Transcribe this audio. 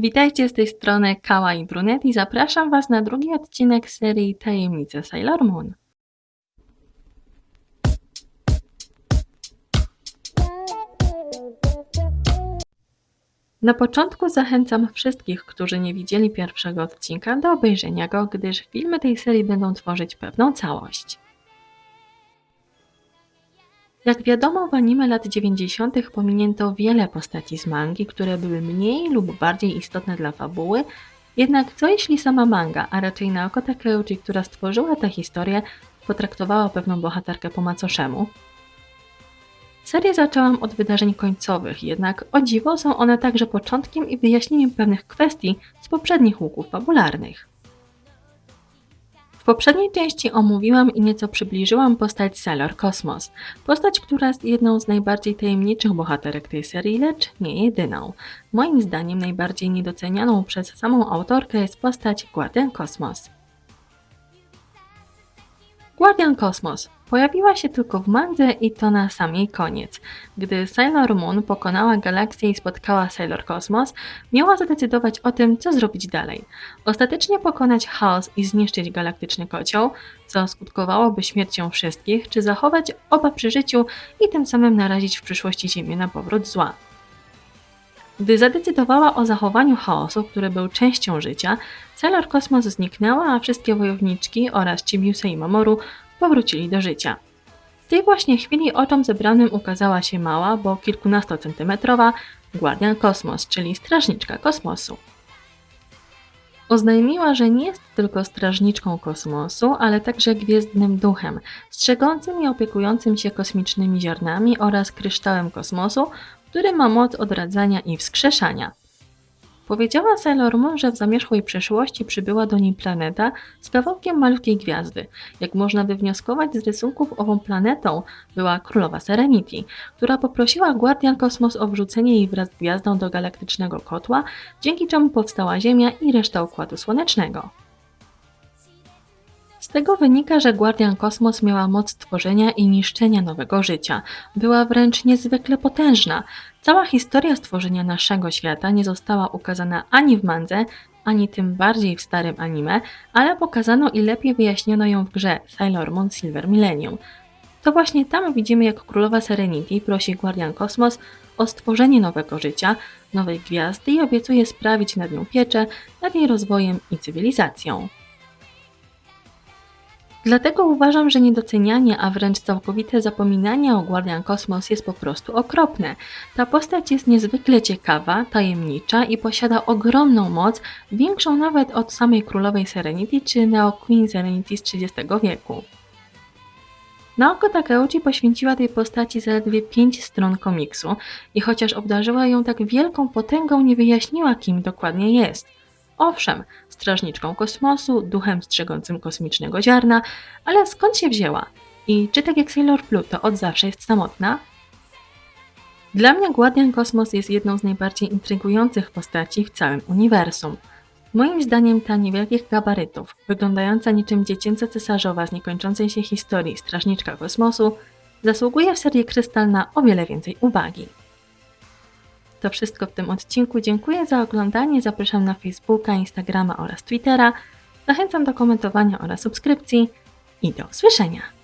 Witajcie z tej strony Kała i Brunet i zapraszam Was na drugi odcinek serii Tajemnice Sailor Moon. Na początku zachęcam wszystkich, którzy nie widzieli pierwszego odcinka, do obejrzenia go, gdyż filmy tej serii będą tworzyć pewną całość. Jak wiadomo, w anime lat 90. pominięto wiele postaci z mangi, które były mniej lub bardziej istotne dla fabuły, jednak co jeśli sama manga, a raczej Naoko Takeuchi, która stworzyła tę historię, potraktowała pewną bohaterkę po macoszemu? Serię zaczęłam od wydarzeń końcowych, jednak o dziwo są one także początkiem i wyjaśnieniem pewnych kwestii z poprzednich łuków fabularnych. Poprzedniej części omówiłam i nieco przybliżyłam postać Sailor Cosmos. Postać, która jest jedną z najbardziej tajemniczych bohaterek tej serii, lecz nie jedyną. Moim zdaniem najbardziej niedocenianą przez samą autorkę jest postać Guardian Cosmos. Guardian Cosmos pojawiła się tylko w mandze i to na sam jej koniec. Gdy Sailor Moon pokonała galaksję i spotkała Sailor Cosmos, miała zadecydować o tym, co zrobić dalej. Ostatecznie pokonać chaos i zniszczyć galaktyczny kocioł, co skutkowałoby śmiercią wszystkich, czy zachować oba przy życiu i tym samym narazić w przyszłości Ziemię na powrót zła. Gdy zadecydowała o zachowaniu chaosu, który był częścią życia, Sailor Cosmos zniknęła, a wszystkie wojowniczki oraz Chibiusa i Mamoru powrócili do życia. W tej właśnie chwili oczom zebranym ukazała się mała, bo kilkunastocentymetrowa Guardian Cosmos, czyli strażniczka kosmosu. Oznajmiła, że nie jest tylko strażniczką kosmosu, ale także gwiezdnym duchem, strzegącym i opiekującym się kosmicznymi ziarnami oraz kryształem kosmosu, który ma moc odradzania i wskrzeszania. Powiedziała Sailor Moon, że w zamierzchłej przeszłości przybyła do niej planeta z kawałkiem malutkiej gwiazdy. Jak można wywnioskować z rysunków, ową planetą była królowa Serenity, która poprosiła Guardian Kosmos o wrzucenie jej wraz z gwiazdą do galaktycznego kotła, dzięki czemu powstała Ziemia i reszta Układu Słonecznego. Z tego wynika, że Guardian Kosmos miała moc tworzenia i niszczenia nowego życia. Była wręcz niezwykle potężna. Cała historia stworzenia naszego świata nie została ukazana ani w mandze, ani tym bardziej w starym anime, ale pokazano i lepiej wyjaśniono ją w grze Sailor Moon Silver Millennium. To właśnie tam widzimy, jak królowa Serenity prosi Guardian Kosmos o stworzenie nowego życia, nowej gwiazdy i obiecuje sprawić nad nią pieczę, nad jej rozwojem i cywilizacją. Dlatego uważam, że niedocenianie, a wręcz całkowite zapominanie o Guardian Cosmos jest po prostu okropne. Ta postać jest niezwykle ciekawa, tajemnicza i posiada ogromną moc, większą nawet od samej królowej Serenity czy Neo Queen Serenity z XXX wieku. Naoko Takeuchi poświęciła tej postaci zaledwie 5 stron komiksu i chociaż obdarzyła ją tak wielką potęgą, nie wyjaśniła kim dokładnie jest. Owszem, strażniczką kosmosu, duchem strzegącym kosmicznego ziarna, ale skąd się wzięła? I czy tak jak Sailor Blue to od zawsze jest samotna? Dla mnie Guardian Kosmos jest jedną z najbardziej intrygujących postaci w całym uniwersum. Moim zdaniem ta niewielkich gabarytów, wyglądająca niczym dziecięca cesarzowa z niekończącej się historii Strażniczka Kosmosu, zasługuje w serii Krystal na o wiele więcej uwagi. To wszystko w tym odcinku. Dziękuję za oglądanie. Zapraszam na Facebooka, Instagrama oraz Twittera. Zachęcam do komentowania oraz subskrypcji i do usłyszenia.